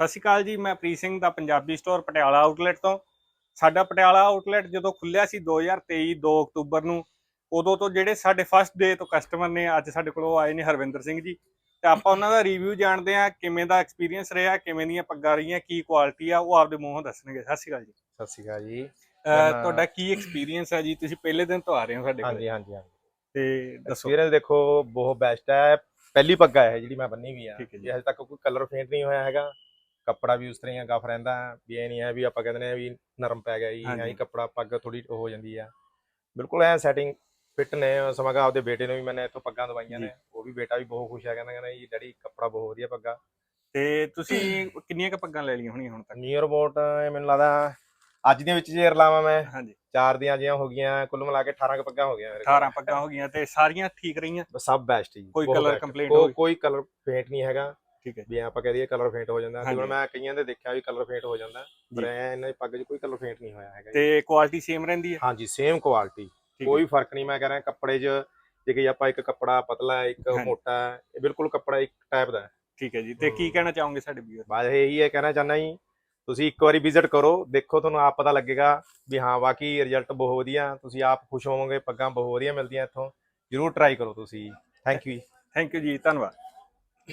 ਸਤਿ ਸ਼੍ਰੀ ਅਕਾਲ ਜੀ ਮੈਂ ਪ੍ਰੀਤ ਸਿੰਘ ਦਾ ਪੰਜਾਬੀ ਸਟੋਰ ਪਟਿਆਲਾ ਆਊਟਲੈਟ ਤੋਂ। ਸਾਡਾ ਪਟਿਆਲਾ ਆਊਟਲੈਟ ਜਦੋਂ ਖੁੱਲਿਆ ਸੀ 2023 2 ਅਕਤੂਬਰ ਨੂੰ ਉਦੋਂ ਤੋਂ ਜਿਹੜੇ ਸਾਡੇ ਫਸਟ ਡੇ ਤੋਂ ਕਸਟਮਰ ਨੇ ਅੱਜ ਸਾਡੇ ਕੋਲ ਆਏ ਨੇ ਹਰਵਿੰਦਰ ਸਿੰਘ ਜੀ। ਤੇ ਆਪਾਂ ਉਹਨਾਂ ਦਾ ਰਿਵਿਊ ਜਾਣਦੇ ਆ ਕਿਵੇਂ ਦਾ ਐਕਸਪੀਰੀਅੰਸ ਰਿਹਾ ਕਿਵੇਂ ਦੀਆਂ ਪੱਗਾਂ ਰਹੀਆਂ ਕੀ ਕੁਆਲਿਟੀ ਆ ਉਹ ਆਪਦੇ ਮੂੰਹੋਂ ਦੱਸਣਗੇ। ਸਤਿ ਸ਼੍ਰੀ ਅਕਾਲ ਜੀ। ਸਤਿ ਸ਼੍ਰੀ ਅਕਾਲ ਜੀ। ਤੁਹਾਡਾ ਕੀ ਐਕਸਪੀਰੀਅੰਸ ਹੈ ਜੀ? ਤੁਸੀਂ ਪਹਿਲੇ ਦਿਨ ਤੋਂ ਆ ਰਹੇ ਹੋ ਸਾਡੇ ਕੋਲ। ਹਾਂਜੀ ਹਾਂਜੀ ਹਾਂਜੀ। ਤੇ ਦੱਸੋ। ਐਕਸਪੀਰੀਅੰਸ ਦੇਖੋ ਬਹੁਤ ਬੈਸਟ ਹੈ। ਪਹਿਲੀ ਪੱਗਾ ਹੈ ਜਿਹੜੀ ਮੈਂ ਬੰਨੀ ਵੀ ਆ। ਹਜੇ ਤੱਕ ਕੋਈ ਕਲਰ ਫੇਂਟ ਨਹੀਂ ਹੋਇਆ ਹੈਗਾ। ਕੱਪੜਾ ਵੀ ਉਸ ਤਰ੍ਹਾਂ ਹੀ ਆ, ਗਫ ਰਹਿੰਦਾ ਵੀ ਇਹ ਨਹੀਂ ਹੈ ਵੀ ਆਪਾਂ ਕਹਿੰਦੇ ਨੇ ਵੀ ਨਰਮ ਪੈ ਗਿਆ ਜੀ ਹਾਂਜੀ। ਐਂ ਹੀ ਕੱਪੜਾ ਪੱਗ ਥੋੜੀ ਹੋ ਜਾਂਦੀ ਆ ਬਿਲਕੁਲ ਐ ਸੈਟਿੰਗ ਫਿੱਟ ਨੇ ਸਮਾਗਾ ਆਪਦੇ ਬੇਟੇ ਨੂੰ ਵੀ ਮੈਨੇ ਇੱਥੋਂ ਪੱਗਾਂ ਦਵਾਈਆਂ। ਨੇ ਉਹ ਵੀ ਬੇਟਾ ਵੀ ਬਹੁਤ ਖੁਸ਼ ਹੈ ਕਹਿੰਦਾ ਕਹਿੰਦਾ ਜੀ ਡੈਡੀ ਕੱਪੜਾ ਬਹੁਤ ਵਧੀਆ ਪੱਗਾ ਤੇ ਤੁਸੀਂ ਕਿੰਨੀਆਂ ਕ ਪੱਗਾਂ ਲੈ ਲਈਆਂ ਹੋਣੀਆਂ ਹੁਣ ਤੱਕ ਨੀਅਰ ਅਬਾਊਟ ਮੈਨੂੰ ਲੱਗਦਾ ਅੱਜ ਦੇ ਵਿੱਚ ਜੇ ਰਲਾਵਾਂ ਮੈਂ ਹਾਂਜੀ ਚਾਰ ਦੀਆਂ ਜੀਆਂ ਹੋ ਗਈਆਂ ਕੁੱਲ ਮਿਲਾ ਕੇ 18 ਕੁ ਪੱਗਾਂ ਹੋ ਗਈਆਂ ਮੇਰੇ ਕੋਲ। 18 ਪੱਗਾਂ ਹੋ ਗਈਆਂ ਤੇ ਸਾਰੀਆਂ ਠੀਕ ਰਹੀਆਂ ਸਭ ਬੈਸਟ ਜੀ ਕੋਈ ਬਹੁਤ colour best। complaint ਕੋ- ਹੋਈ? ਕੋਈ ਕਲਰ ਫੇਂਟ ਨਹੀਂ ਹੈਗਾ ਠੀਕ ਹੈ ਵੀ ਆਪਾਂ ਕਹਿ ਦਈਏ ਕਲਰ ਫੇਂਟ ਹੋ ਜਾਂਦਾ। ਜਿਵੇਂ ਮੈਂ ਕਈਆਂ ਦੇ ਦੇਖਿਆ ਵੀ ਕਲਰ ਫੇਂਟ ਹੋ ਜਾਂਦਾ। ਪਰ। ਐ ਇਹਨਾਂ ਦੀ ਪੱਗ 'ਚ ਕੋਈ ਕਲਰ ਫੇਂਟ ਨਹੀਂ ਹੋਇਆ ਹੈਗਾ। ਤੇ ਕੁਆਲਿਟੀ ਸੇਮ ਰਹਿੰਦੀ ਹੈ? ਹਾਂਜੀ ਸੇਮ ਕੁਆਲਿਟੀ ਕੋਈ ਫ਼ਰਕ ਨਹੀਂ ਮੈਂ ਕਹਿ ਰਿਹਾ ਕੱਪੜੇ 'ਚ ਜੇ ਕਿ ਆਪਾਂ ਇੱਕ ਕੱਪੜਾ ਪਤਲਾ ਇੱਕ। ਮੋਟਾ ਇਹ ਬਿਲਕੁਲ ਕੱਪੜਾ ਇੱਕ ਟਾਈਪ ਦਾ ਹੈ। ਠੀਕ ਹੈ ਜੀ। ਤੇ ਕੀ। ਕਹਿਣਾ ਚਾਹੋਗੇ ਸਾਡੇ ਵੀਰ ਬਸ ਇਹੀ ਹੈ ਕਹਿਣਾ ਚਾਹੁੰਦਾ ਜੀ ਤੁਸੀਂ ਇੱਕ ਵਾਰੀ ਵਿਜ਼ਿਟ ਕਰੋ ਦੇਖੋ ਤੁਹਾਨੂੰ ਆਪ ਪਤਾ ਲੱਗੇਗਾ ਵੀ ਹਾਂ ਵਾਕਈ ਰਿਜ਼ਲਟ ਬਹੁਤ ਵਧੀਆ ਤੁਸੀਂ ਆਪ ਖੁਸ਼ ਹੋਵੋਗੇ ਪੱਗਾਂ ਬਹੁਤ ਵਧੀਆ ਮਿਲਦੀਆਂ ਇੱਥੋਂ। ਜਰੂਰ ਟਰਾਈ ਕਰੋ ਤੁਸੀਂ। ਥੈਂਕ ਯੂ ਥੈਂਕ ਯੂ ਜੀ ਧੰਨਵਾਦ।